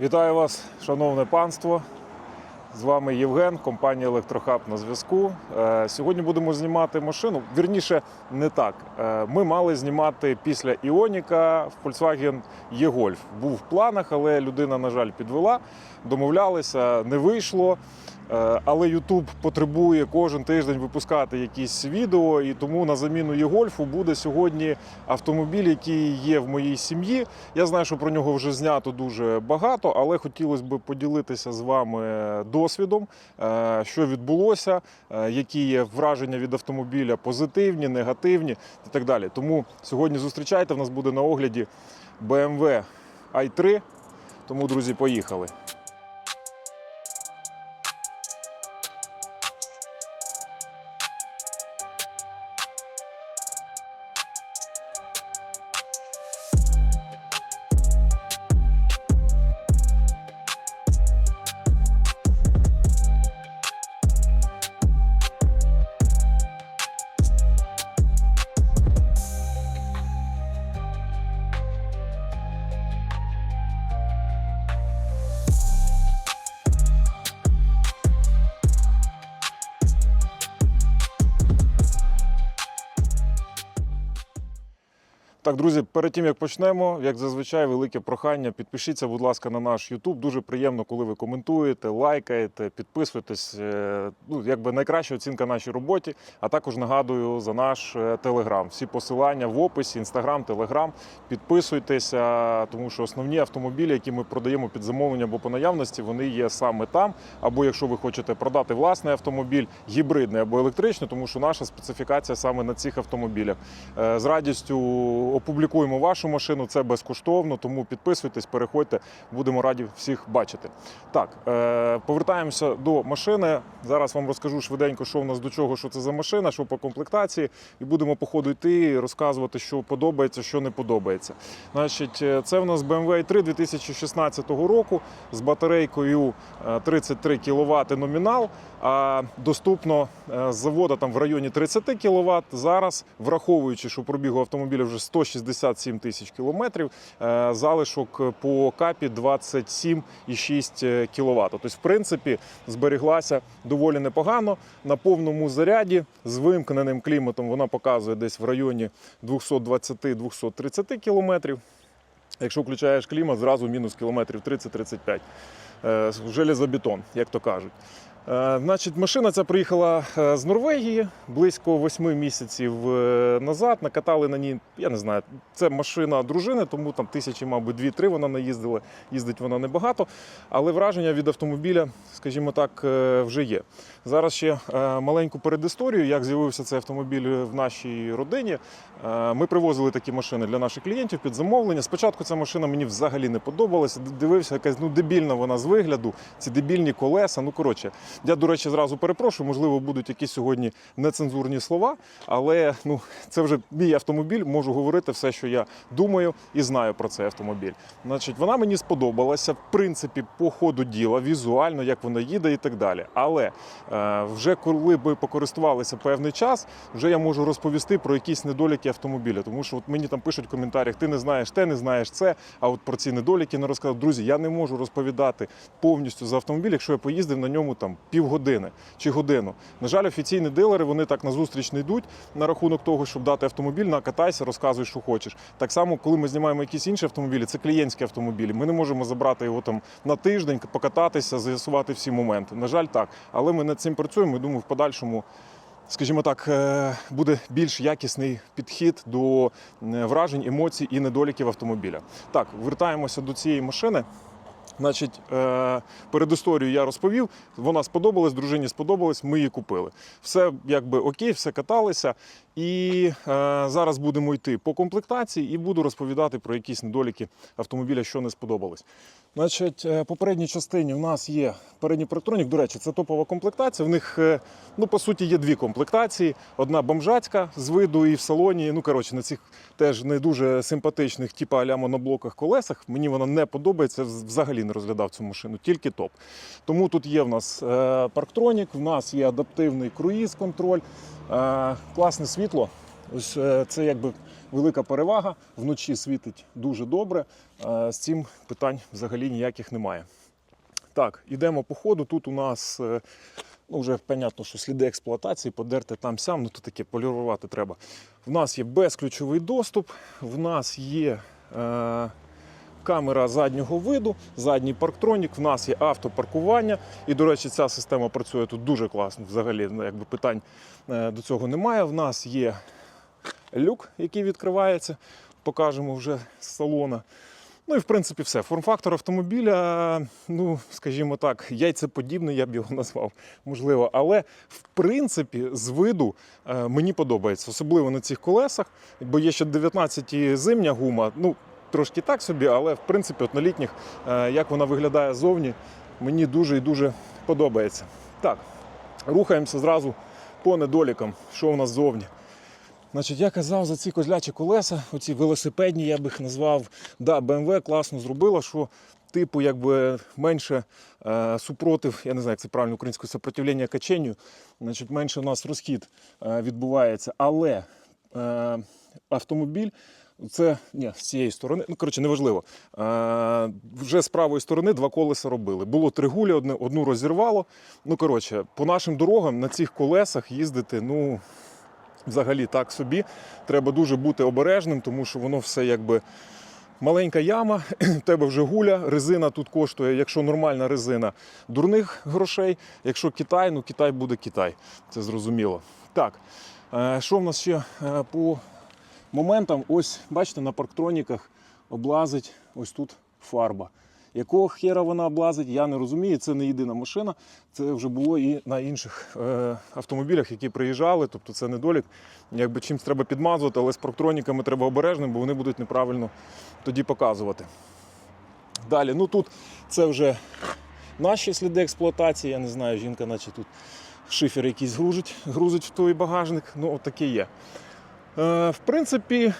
Вітаю вас, шановне панство. З вами Євген, компанія Електрохаб на зв'язку. Е, Сьогодні будемо знімати машину. Вірніше, не так. Е, Ми мали знімати після Іоніка Volkswagen E-Golf. Був в планах, але людина, на жаль, підвела. Домовлялися, не вийшло. Е, Але YouTube потребує кожен тиждень випускати якісь відео, і тому на заміну Є-Гольфу буде сьогодні автомобіль, який є в моїй сім'ї. Я знаю, що про нього вже знято дуже багато, але хотілося б поділитися з вами досвідом, е, що відбулося, е, які є враження від автомобіля позитивні, негативні і так далі. Тому сьогодні зустрічайте. В нас буде на огляді BMW i3. Тому, друзі, поїхали. Так, друзі, перед тим як почнемо, як зазвичай, велике прохання. Підпишіться, будь ласка, на наш YouTube. Дуже приємно, коли ви коментуєте, лайкаєте, підписуєтесь. Е, Ну, якби найкраща оцінка нашій роботі. А також нагадую за наш телеграм. Всі посилання в описі, інстаграм, телеграм. Підписуйтеся, тому що основні автомобілі, які ми продаємо під замовлення або по наявності, вони є саме там. Або якщо ви хочете продати власний автомобіль, гібридний або електричний, тому що наша специфікація саме на цих автомобілях. Е, З радістю опублікуємо вашу машину, це безкоштовно, тому підписуйтесь, переходьте, будемо раді всіх бачити. Так, е, повертаємося до машини. Зараз вам розкажу швиденько, що в нас до чого, що це за машина, що по комплектації, і будемо по ходу йти і розказувати, що подобається, що не подобається. Значить, е, це в нас BMW i3 2016 року з батарейкою е, 33 кВт номінал. А доступно е, з заводу там в районі 30 кВт. Зараз, враховуючи, що пробігу автомобіля вже 167 тисяч кілометрів, е, залишок по капі 27,6 кВт. Тобто, в принципі, зберіглася доволі непогано. На повному заряді з вимкненим кліматом вона показує десь в районі 220-230 кілометрів. Якщо включаєш клімат, зразу мінус кілометрів 30-35. Е, Железобетон, як то кажуть. Е, Значить, машина ця приїхала е, з Норвегії близько 8 місяців е, назад. Накатали на ній, я не знаю, це машина дружини, тому там тисячі, мабуть, дві-три вона наїздила. Їздить вона небагато. Але враження від автомобіля, скажімо так, вже є. Зараз ще маленьку передісторію, як з'явився цей автомобіль в нашій родині. Ми привозили такі машини для наших клієнтів під замовлення. Спочатку ця машина мені взагалі не подобалася. Дивився, якась ну дебільна вона з вигляду, ці дебільні колеса. Ну коротше, я, до речі, зразу перепрошую, можливо, будуть якісь сьогодні нецензурні слова, але ну це вже мій автомобіль. Можу говорити все, що я думаю і знаю про цей автомобіль. Значить, вона мені сподобалася, в принципі, по ходу діла, візуально, як вона їде і так далі. Але е, вже коли ми покористувалися певний час, вже я можу розповісти про якісь недоліки автомобіля. Тому що от мені там пишуть в коментарях: ти не знаєш те, не знаєш це. А от про ці недоліки не розказав. Друзі, я не можу розповідати повністю за автомобіль, якщо я поїздив на ньому там півгодини чи годину. На жаль, офіційні дилери вони так назустріч не йдуть на рахунок того, щоб дати автомобіль, накатайся, розказуй, що хочеш. Так само, коли ми знімаємо якісь інші автомобілі, це клієнтські автомобілі. Ми не можемо забрати його там на тиждень, покататися, з'ясувати всі моменти. На жаль, так. Але ми над цим працюємо. Думаю, в подальшому. Скажімо так, е, буде більш якісний підхід до е, вражень, емоцій і недоліків автомобіля. Так, вертаємося до цієї машини. Значить, е, перед історією я розповів, вона сподобалась, дружині сподобалась, ми її купили. Все якби окей, все каталися. І е, зараз будемо йти по комплектації і буду розповідати про якісь недоліки автомобіля, що не сподобалось. Значить, е, попередній частині в нас є передній парктронік. До речі, це топова комплектація. В них, е, ну, по суті, є дві комплектації: одна бомжацька з виду і в салоні. Ну, коротше, на цих теж не дуже симпатичних, типу аля моноблоках колесах. Мені вона не подобається. Взагалі не розглядав цю машину, тільки топ. Тому тут є в нас е, парктронік, в нас є адаптивний круїз-контроль, класне світло. Ось це якби велика перевага. Вночі світить дуже добре. Е, З цим питань взагалі ніяких немає. Так, ідемо по ходу. Тут у нас е, ну, вже понятно, що сліди експлуатації, подерти там сям, ну то таке полірувати треба. В нас є безключовий доступ, в нас є е, камера заднього виду, задній парктронік, в нас є автопаркування. І, до речі, ця система працює тут дуже класно. Взагалі, ну, якби питань е, до цього немає. В нас є люк, який відкривається, покажемо вже з салона. Ну і в принципі все. Форм-фактор автомобіля, ну скажімо так, яйцеподібний, я б його назвав, можливо. Але в принципі, з виду е, мені подобається, особливо на цих колесах, бо є ще 19 зимня гума. Ну, трошки так собі, але в принципі, от на літніх, е, як вона виглядає зовні, мені дуже і дуже подобається. Так, рухаємося зразу по недолікам, що у нас зовні. Значить, я казав за ці козлячі колеса, оці велосипедні, я б їх назвав. Да, BMW класно зробила, що типу якби менше е, супротив, я не знаю, як це правильно українською сопротивлення каченню, значить менше у нас розхід е, відбувається. Але е, автомобіль. Це ні, з цієї сторони, ну коротше, неважливо. Е, вже з правої сторони два колеса робили. Було три гулі, одне, одну розірвало. Ну коротше, по нашим дорогам на цих колесах їздити, ну взагалі так собі. Треба дуже бути обережним, тому що воно все якби маленька яма, в тебе вже гуля. Резина тут коштує, якщо нормальна резина, дурних грошей. Якщо Китай, ну Китай буде Китай. Це зрозуміло. Так, е, що в нас ще е, по моментам? Ось, бачите, на парктроніках облазить ось тут фарба. Якого хера вона облазить, я не розумію. Це не єдина машина. Це вже було і на інших е, автомобілях, які приїжджали. Тобто це недолік. Якби чимось треба підмазувати, але з парктроніками треба обережним, бо вони будуть неправильно тоді показувати. Далі, ну тут це вже наші сліди експлуатації. Я не знаю, жінка, наче тут шифер якийсь грузить, грузить в той багажник. Ну, от таке є. Е, в принципі,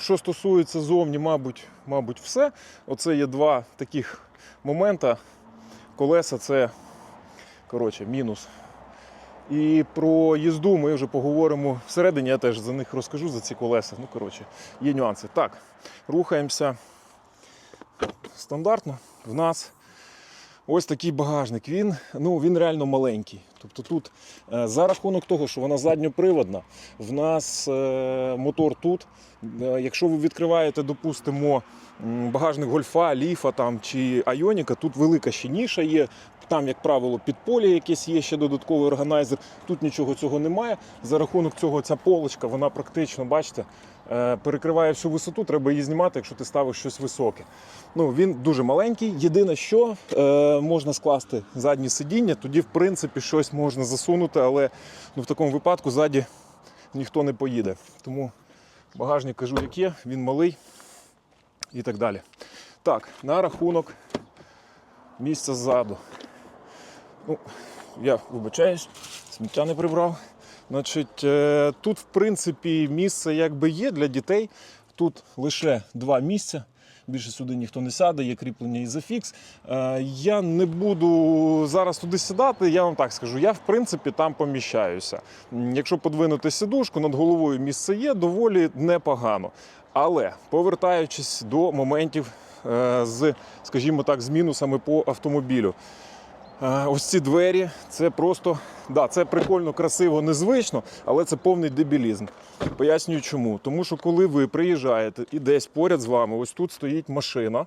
що стосується зовні, мабуть, мабуть, все. Оце є два таких момента. Колеса це коротше, мінус. І про їзду ми вже поговоримо всередині, я теж за них розкажу за ці колеса. Ну, коротше, є нюанси. Так, рухаємося стандартно. В нас ось такий багажник. Він, ну, він реально маленький. Тобто тут е, за рахунок того, що вона задньоприводна, в нас е, мотор тут. Е, Якщо ви відкриваєте, допустимо, багажник гольфа, ліфа там, чи айоніка, тут велика ще ніша є. Там, як правило, підполе якесь є ще додатковий органайзер. Тут нічого цього немає. За рахунок цього ця полочка, вона практично, бачите, перекриває всю висоту. Треба її знімати, якщо ти ставиш щось високе. Ну, він дуже маленький. Єдине, що е, можна скласти заднє сидіння, тоді, в принципі, щось можна засунути, але ну, в такому випадку ззаді ніхто не поїде. Тому багажник кажу, як є, він малий і так далі. Так, на рахунок місця ззаду. Ну, я вибачаюсь, сміття не прибрав. Значить, е, тут, в принципі, місце якби є для дітей. Тут лише два місця. Більше сюди ніхто не сяде, є кріплення ізофікс. Е, Я не буду зараз туди сідати, я вам так скажу. Я, в принципі, там поміщаюся. Якщо подвинути сідушку, над головою місце є, доволі непогано. Але повертаючись до моментів е, з, скажімо так, з мінусами по автомобілю. Е, Ось ці двері, це просто, да, це прикольно, красиво, незвично, але це повний дебілізм. Пояснюю чому. Тому що коли ви приїжджаєте і десь поряд з вами, ось тут стоїть машина,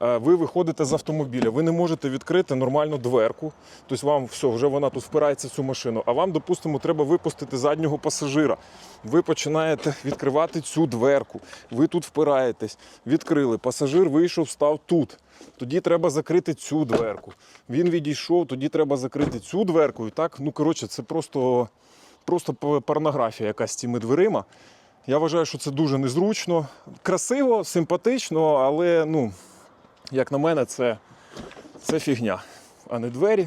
ви виходите з автомобіля, ви не можете відкрити нормальну дверку, тобто вам все, вже вона тут впирається в цю машину, а вам, допустимо, треба випустити заднього пасажира. Ви починаєте відкривати цю дверку, ви тут впираєтесь, відкрили, пасажир вийшов, став тут. Тоді треба закрити цю дверку. Він відійшов, тоді треба закрити цю дверку. І так, ну коротше, це просто, просто порнографія якась з цими дверима. Я вважаю, що це дуже незручно. Красиво, симпатично, але, ну, як на мене, це, це фігня, а не двері.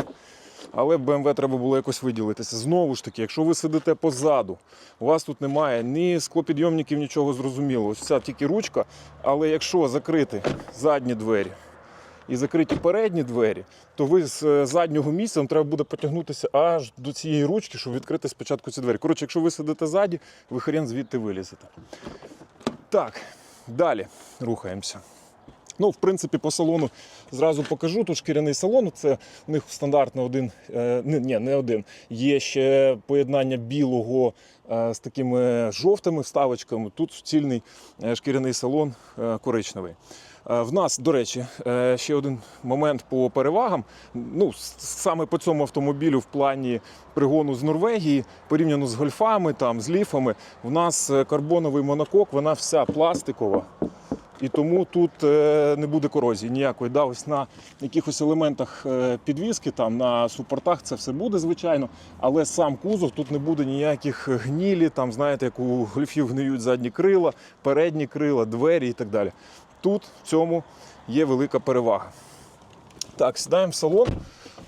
Але BMW треба було якось виділитися. Знову ж таки, якщо ви сидите позаду, у вас тут немає ні склопідйомників, нічого зрозумілого. Ось ця тільки ручка. Але якщо закрити задні двері і закриті передні двері, то ви з е, заднього місця вам треба буде потягнутися аж до цієї ручки, щоб відкрити спочатку ці двері. Коротше, якщо ви сидите ззаді, ви хрен звідти вилізете. Так, далі рухаємося. Ну, в принципі, по салону зразу покажу. Тут шкіряний салон. Це у них стандартно один, е, ні, не один. Є ще поєднання білого е, з такими жовтими вставочками. Тут цільний е, шкіряний салон коричневий. В нас, до речі, ще один момент по перевагам. Ну, саме по цьому автомобілю в плані пригону з Норвегії, порівняно з гольфами, там, з ліфами, в нас карбоновий монокок, вона вся пластикова. І тому тут е, не буде корозії ніякої. Да, ось на якихось елементах е, підвіски, там на супортах це все буде, звичайно. Але сам кузов тут не буде ніяких гнілі, там, знаєте, як у гольфів гниють задні крила, передні крила, двері і так далі. Тут в цьому є велика перевага. Так, сідаємо в салон.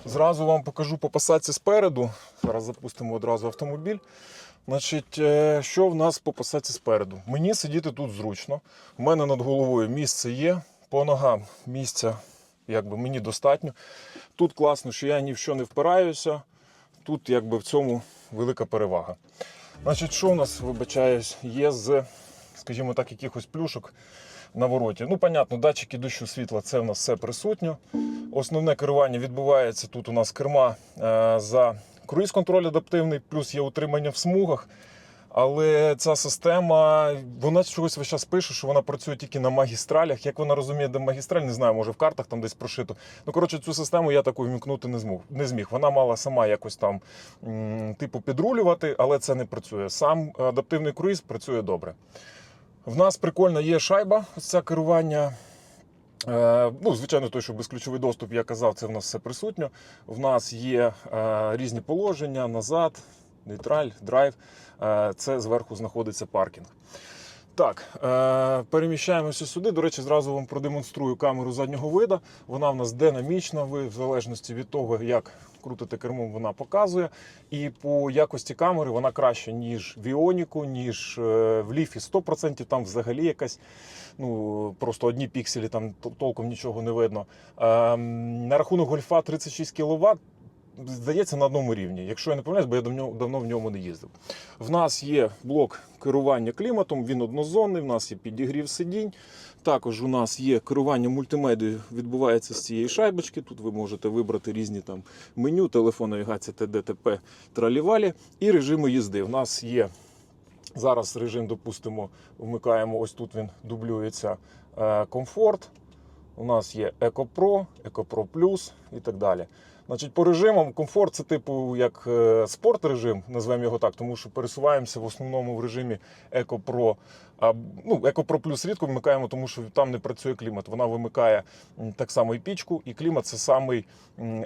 Зразу вам покажу по посадці спереду. Зараз запустимо одразу автомобіль. Значить, е, що в нас по посадці спереду? Мені сидіти тут зручно. У мене над головою місце є. По ногам місця якби, мені достатньо. Тут класно, що я ні в що не впираюся. Тут якби в цьому велика перевага. Значить, що у нас, вибачаюсь, є з, скажімо так, якихось плюшок на вороті. Ну, понятно, датчики дощу світла це в нас все присутньо. Основне керування відбувається тут у нас керма е, за круїз-контроль адаптивний, плюс є утримання в смугах. Але ця система, вона чогось весь час пише, що вона працює тільки на магістралях. Як вона розуміє, де магістраль, не знаю, може в картах там десь прошито. Ну, коротше, цю систему я таку вмікнути не змог. Не зміг. Вона мала сама якось там типу підрулювати, але це не працює. Сам адаптивний круїз працює добре. В нас прикольна є шайба, це керування. Е, Ну, звичайно, той, що безключовий доступ, я казав, це в нас все присутньо. В нас є е, різні положення, назад, нейтраль, драйв. Е, це зверху знаходиться паркінг. Так, переміщаємося сюди. До речі, зразу вам продемонструю камеру заднього вида. Вона в нас динамічна, ви в залежності від того, як крутите кермом, вона показує. І по якості камери вона краще, ніж в Іоніку, ніж е, в Ліфі 100%. Там взагалі якась, ну просто одні пікселі, там толком нічого не видно. Е, на рахунок гольфа 36 кВт. Здається, на одному рівні. Якщо я не помиляюсь, бо я давно, в ньому не їздив. В нас є блок керування кліматом, він однозонний, в нас є підігрів сидінь. Також у нас є керування мультимедією, відбувається з цієї шайбочки. Тут ви можете вибрати різні там меню, телефон, навігація, ТД, ТП, тралівалі і режими їзди. У нас є зараз режим, допустимо, вмикаємо, ось тут він дублюється е, комфорт. У нас є Eco Pro, Eco Pro Plus і так далі. Значить, по режимам комфорт це типу як е, спорт режим, назвемо його так, тому що пересуваємося в основному в режимі Eco Pro. А, ну, Eco Pro рідко вмикаємо, тому що там не працює клімат. Вона вимикає так само і пічку, і клімат це самий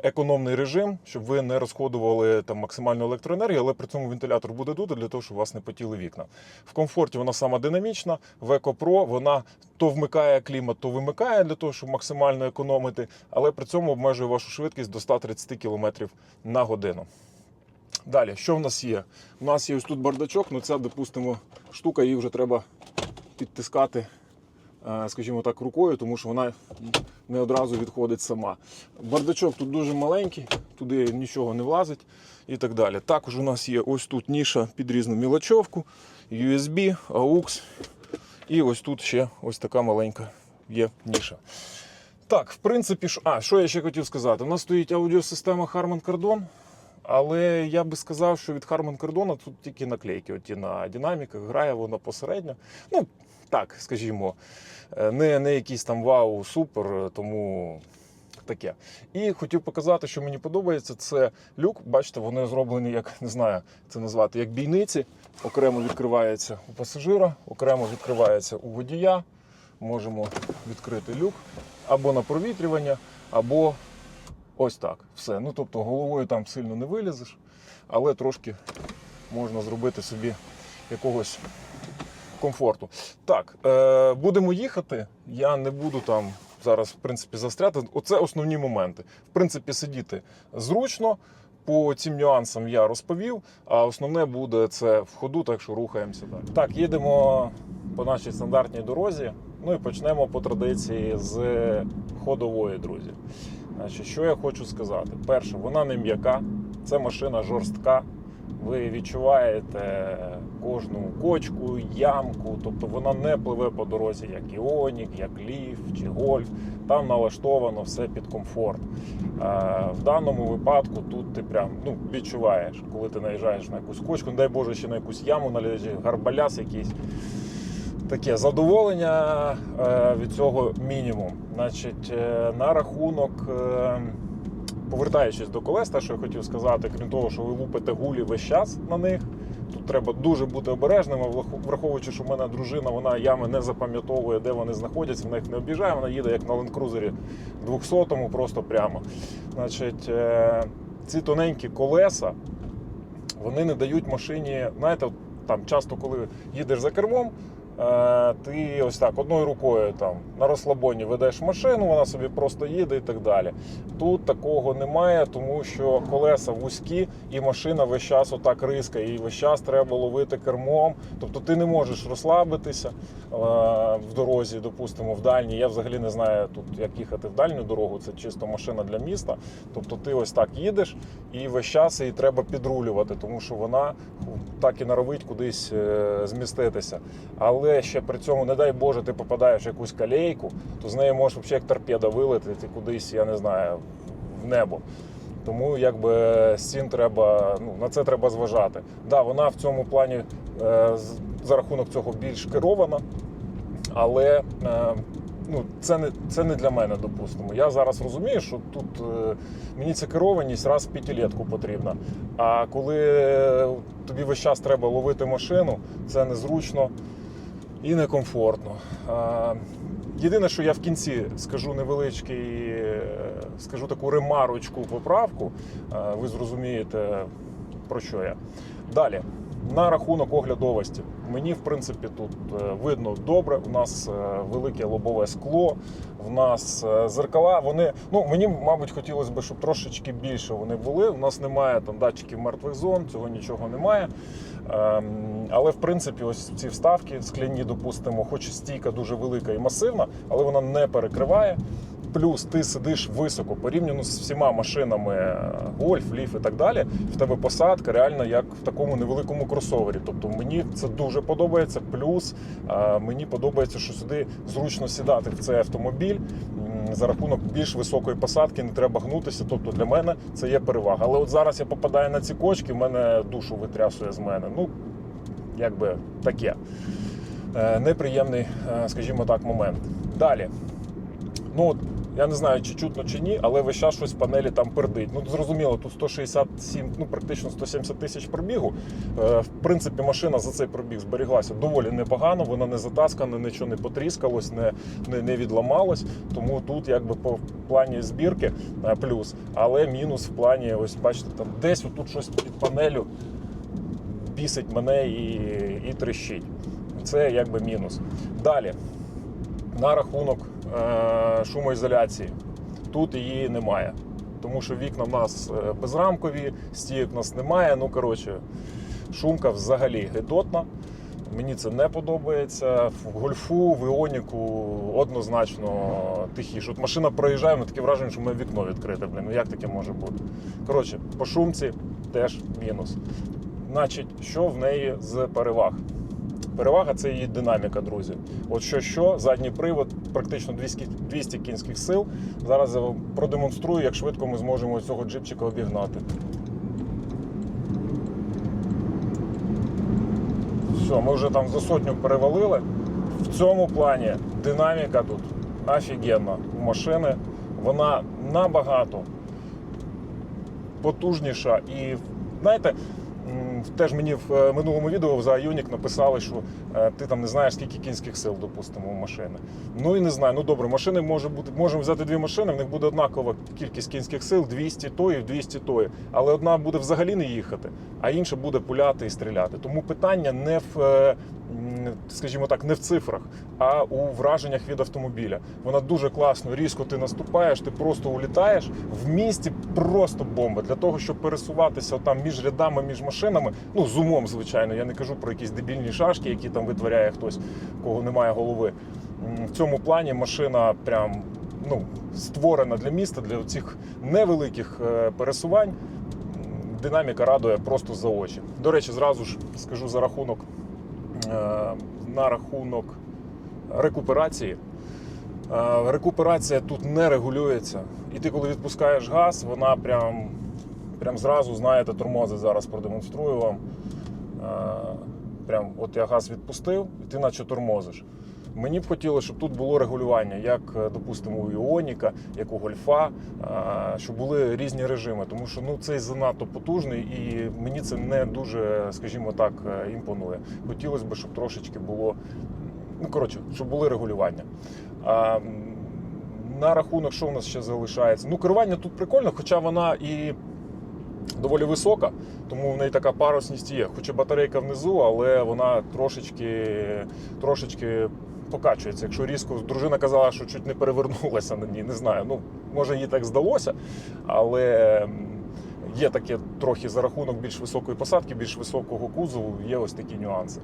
економний режим, щоб ви не розходували там максимальну електроенергію, але при цьому вентилятор буде дути для того, щоб у вас не потіли вікна. В комфорті вона сама динамічна, в Pro вона то вмикає клімат, то вимикає для того, щоб максимально економити, але при цьому обмежує вашу швидкість до 130 км на годину. Далі, що в нас є? У нас є ось тут бардачок, ну це, допустимо, штука, її вже треба підтискати, е, скажімо так, рукою, тому що вона не одразу відходить сама. Бардачок тут дуже маленький, туди нічого не влазить і так далі. Також у нас є ось тут ніша під різну мілочовку, USB, AUX. І ось тут ще ось така маленька є ніша. Так, в принципі, а, що я ще хотів сказати? У нас стоїть аудіосистема Harman Kardon, але я би сказав, що від Harman Kardon тут тільки наклейки. Оті на динаміках грає вона посередньо. Ну, так, скажімо, е, не, не якийсь там вау, супер, тому таке. І хотів показати, що мені подобається, це люк. Бачите, вони зроблені, як не знаю, це назвати, як бійниці. Окремо відкривається у пасажира, окремо відкривається у водія. Можемо відкрити люк або на провітрювання, або ось так. Все. Ну тобто головою там сильно не вилізеш, але трошки можна зробити собі якогось комфорту. Так, е, будемо їхати. Я не буду там зараз, в принципі, застряти. Оце основні моменти. В принципі, сидіти зручно. По цим нюансам я розповів, а основне буде це в ходу, так що рухаємося далі. Так, їдемо по нашій стандартній дорозі. Ну і почнемо по традиції з ходової, друзі. Значить, що я хочу сказати? Перше, вона не м'яка, це машина жорстка. Ви відчуваєте кожну кочку, ямку, тобто вона не пливе по дорозі, як Іонік, як Ліф чи Гольф. Там налаштовано все під комфорт. В даному випадку тут ти прям ну, відчуваєш, коли ти наїжджаєш на якусь кочку, дай Боже, ще на якусь яму належить, гарбаляс якийсь. Таке задоволення е, від цього мінімум. Значить, е, на рахунок, е, повертаючись до колес, те, що я хотів сказати, крім того, що ви лупите гулі весь час на них. Тут треба дуже бути обережними, враховуючи, що в мене дружина, вона ями не запам'ятовує, де вони знаходяться, вона їх не об'їжджає, вона їде як на ленд-крузері 200-му, просто прямо. Значить, ці тоненькі колеса, вони не дають машині, знаєте, там часто, коли їдеш за кермом, ти ось так одною рукою там на розслабоні ведеш машину, вона собі просто їде і так далі. Тут такого немає, тому що колеса вузькі і машина весь час отак рискає, і весь час треба ловити кермом. Тобто ти не можеш розслабитися е, в дорозі, допустимо, в дальній. Я взагалі не знаю тут, як їхати в дальню дорогу. Це чисто машина для міста. Тобто ти ось так їдеш, і весь час її треба підрулювати, тому що вона так і норовить кудись е, зміститися. Але ще при цьому, не дай Боже, ти попадаєш в якусь калейку, то з неї можеш взагалі як торпеда вилетіти кудись, я не знаю, в небо. Тому якби цим треба, ну, на це треба зважати. Да, вона в цьому плані е, за рахунок цього більш керована, але е, ну, це, не, це не для мене, допустимо. Я зараз розумію, що тут е, мені ця керованість раз в п'ятилетку потрібна. А коли е, тобі весь час треба ловити машину, це незручно і некомфортно. Єдине, що я в кінці скажу невеличкий, е, скажу таку ремарочку поправку, ви зрозумієте, про що я. Далі, на рахунок оглядовості. Мені, в принципі, тут е, видно добре. У нас е, велике лобове скло, в нас е, зеркала. Вони, ну мені, мабуть, хотілося б, щоб трошечки більше вони були. У нас немає там датчиків мертвих зон, цього нічого немає. Ем, Але в принципі, ось ці вставки скляні, допустимо, хоч стійка дуже велика і масивна, але вона не перекриває. Плюс ти сидиш високо порівняно з всіма машинами е, Гольф, Ліф і так далі. В тебе посадка реально як в такому невеликому кросовері. Тобто мені це дуже подобається. Плюс е, мені подобається, що сюди зручно сідати в цей автомобіль. За рахунок більш високої посадки не треба гнутися. Тобто для мене це є перевага. Але от зараз я попадаю на ці кочки, в мене душу витрясує з мене. Ну, якби таке. Е, Неприємний, скажімо так, момент. Далі. Ну, я не знаю, чи чутно чи ні, але весь час щось в панелі там пердить. Ну, зрозуміло, тут 167, ну практично 170 тисяч пробігу. Е, в принципі, машина за цей пробіг зберіглася доволі непогано, вона не затаскана, нічого не потріскалось, не, не, не відламалось. Тому тут, якби по плані збірки е, плюс, але мінус в плані, ось бачите, там десь отут щось під панелю бісить мене і, і трещить. Це якби мінус. Далі, на рахунок шумоізоляції. Тут її немає. Тому що вікна в нас е, безрамкові, стійок в нас немає. Ну, коротше, шумка взагалі гидотна. Мені це не подобається. В гольфу, в іоніку однозначно тихіше. От машина проїжджає, ну таке враження, що мене вікно відкрите. Блін, ну як таке може бути? Коротше, по шумці теж мінус. Значить, що в неї з переваг? Перевага це її динаміка, друзі. От що, що, задній привод, практично 200, 200 кінських сил. Зараз я вам продемонструю, як швидко ми зможемо цього джипчика обігнати. Все, ми вже там за сотню перевалили. В цьому плані динаміка тут офігенна у машини. Вона набагато потужніша і знаєте. Теж мені в е, минулому відео за Ioniq написали, що е, ти там не знаєш, скільки кінських сил, допустимо, у машини. Ну і не знаю. Ну добре, машини може бути, можемо взяти дві машини, в них буде однакова кількість кінських сил, 200 тої, 200 тої. Але одна буде взагалі не їхати, а інша буде пуляти і стріляти. Тому питання не в, е, скажімо так, не в цифрах, а у враженнях від автомобіля. Вона дуже класно, різко ти наступаєш, ти просто улітаєш. В місті просто бомба. Для того, щоб пересуватися там між рядами, між машинами, ну з умом, звичайно. Я не кажу про якісь дебільні шашки, які там витворяє хтось, кого немає голови. В цьому плані машина прям ну, створена для міста, для цих невеликих е, пересувань. Динаміка радує просто за очі. До речі, зразу ж скажу за рахунок е, на рахунок рекуперації. Е, Рекуперація тут не регулюється. І ти, коли відпускаєш газ, вона прям, прям зразу, знаєте, тормози зараз продемонструю вам. Е, Прям от я газ відпустив, і ти наче тормозиш. Мені б хотілося, щоб тут було регулювання, як, е, допустимо, у Іоніка, як у Гольфа, е, щоб були різні режими, тому що ну, цей занадто потужний і мені це не дуже, скажімо так, імпонує. Хотілося б, щоб трошечки було, ну коротше, щоб були регулювання. На рахунок, що в нас ще залишається? Ну, керування тут прикольно, хоча вона і доволі висока, тому в неї така парусність є. Хоча батарейка внизу, але вона трошечки, трошечки покачується. Якщо різко, дружина казала, що чуть не перевернулася на ній, не знаю. Ну, може, їй так здалося, але є таке трохи за рахунок більш високої посадки, більш високого кузову, є ось такі нюанси.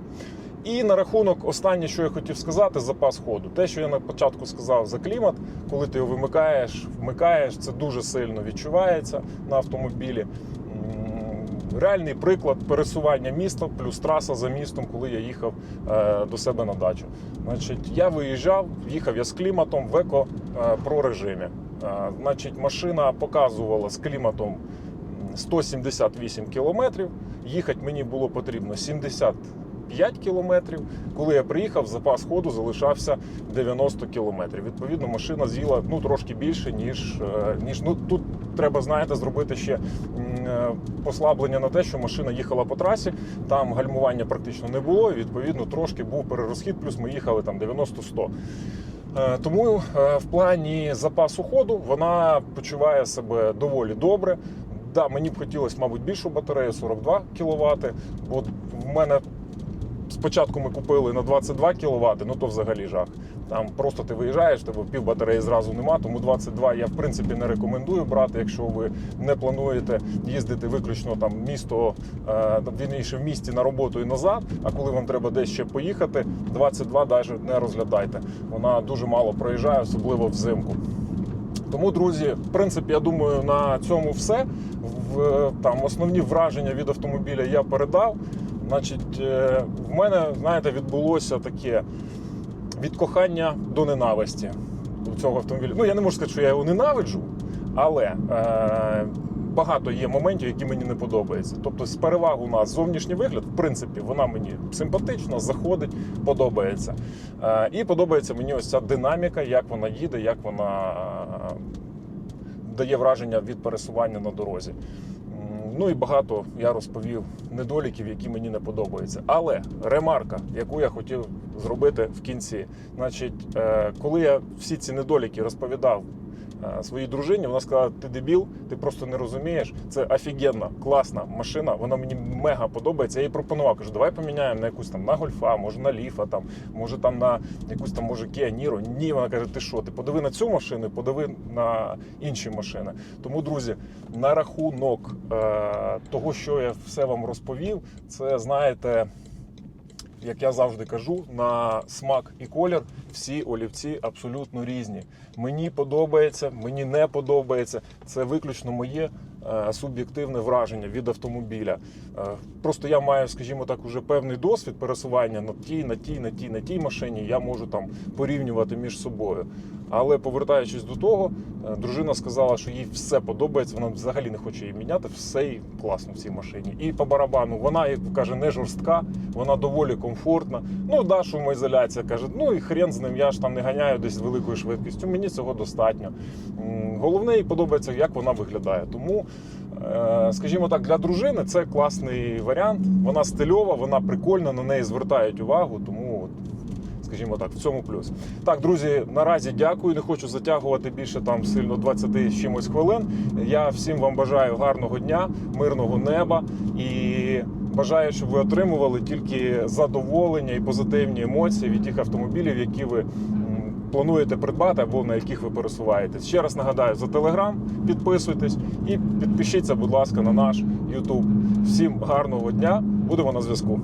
І на рахунок останнє, що я хотів сказати, запас ходу. Те, що я на початку сказав за клімат, коли ти його вимикаєш, вмикаєш, це дуже сильно відчувається на автомобілі. Реальний приклад пересування міста плюс траса за містом, коли я їхав е, до себе на дачу. Значить, я виїжджав, їхав я з кліматом в еко е, про режимі. Е, значить, машина показувала з кліматом м, 178 кілометрів. Їхати мені було потрібно 75 кілометрів. Коли я приїхав, запас ходу залишався 90 кілометрів. Відповідно, машина з'їла ну трошки більше, ніж, е, ніж ну тут треба, знаєте, зробити ще е, послаблення на те, що машина їхала по трасі. Там гальмування практично не було. Відповідно, трошки був перерозхід, плюс ми їхали там 90-100. Е, Тому в плані запасу ходу вона почуває себе доволі добре. Да, мені б хотілося, мабуть, більшу батарею 42 кВт, бо в мене спочатку ми купили на 22 кВт, ну то взагалі жах. Там просто ти виїжджаєш, тебе пів батареї зразу нема, тому 22 я в принципі не рекомендую брати, якщо ви не плануєте їздити виключно там місто, е, вірніше в місті на роботу і назад. А коли вам треба десь ще поїхати, 22 навіть не розглядайте. Вона дуже мало проїжджає, особливо взимку. Тому, друзі, в принципі, я думаю, на цьому все. В, там основні враження від автомобіля я передав. Значить, е, в мене, знаєте, відбулося таке від кохання до ненависті до цього автомобіля. Ну, я не можу сказати, що я його ненавиджу, але е, багато є моментів, які мені не подобаються. Тобто, з переваг у нас зовнішній вигляд, в принципі, вона мені симпатична, заходить, подобається. Е, і подобається мені ось ця динаміка, як вона їде, як вона е, дає враження від пересування на дорозі. Ну і багато я розповів недоліків, які мені не подобаються. Але ремарка, яку я хотів зробити в кінці, значить, е, коли я всі ці недоліки розповідав своїй дружині, вона сказала: ти дебіл, ти просто не розумієш. Це офігенна, класна машина. Вона мені мега подобається. Я їй пропонував, кажу, давай поміняємо на якусь там на гольфа, може на ліфа, там, може там на якусь там може Kia Niro. Ні, вона каже, ти що? Ти подиви на цю машину, подиви на інші машини. Тому, друзі, на рахунок е, того, що я все вам розповів, це знаєте. Як я завжди кажу, на смак і колір всі олівці абсолютно різні. Мені подобається, мені не подобається. Це виключно моє суб'єктивне враження від автомобіля. Е, просто я маю, скажімо так, уже певний досвід пересування на тій, на тій, на тій, на тій машині. Я можу там порівнювати між собою. Але повертаючись до того, е, дружина сказала, що їй все подобається. Вона взагалі не хоче її міняти. Все їй класно в цій машині. І по барабану вона, як каже, не жорстка, вона доволі комфортна. Ну да, шумоізоляція каже, ну і хрен з ним. Я ж там не ганяю десь великою швидкістю. Мені цього достатньо. Головне, їй подобається, як вона виглядає. Тому, е, скажімо так, для дружини це класний варіант. Вона стильова, вона прикольна, на неї звертають увагу. Тому скажімо так, в цьому плюс. Так, друзі, наразі дякую. Не хочу затягувати більше там сильно 20 з чимось хвилин. Я всім вам бажаю гарного дня, мирного неба і бажаю, щоб ви отримували тільки задоволення і позитивні емоції від тих автомобілів, які ви плануєте придбати або на яких ви пересуваєтесь. Ще раз нагадаю за телеграм, підписуйтесь і підпишіться, будь ласка, на наш YouTube. Всім гарного дня, будемо на зв'язку.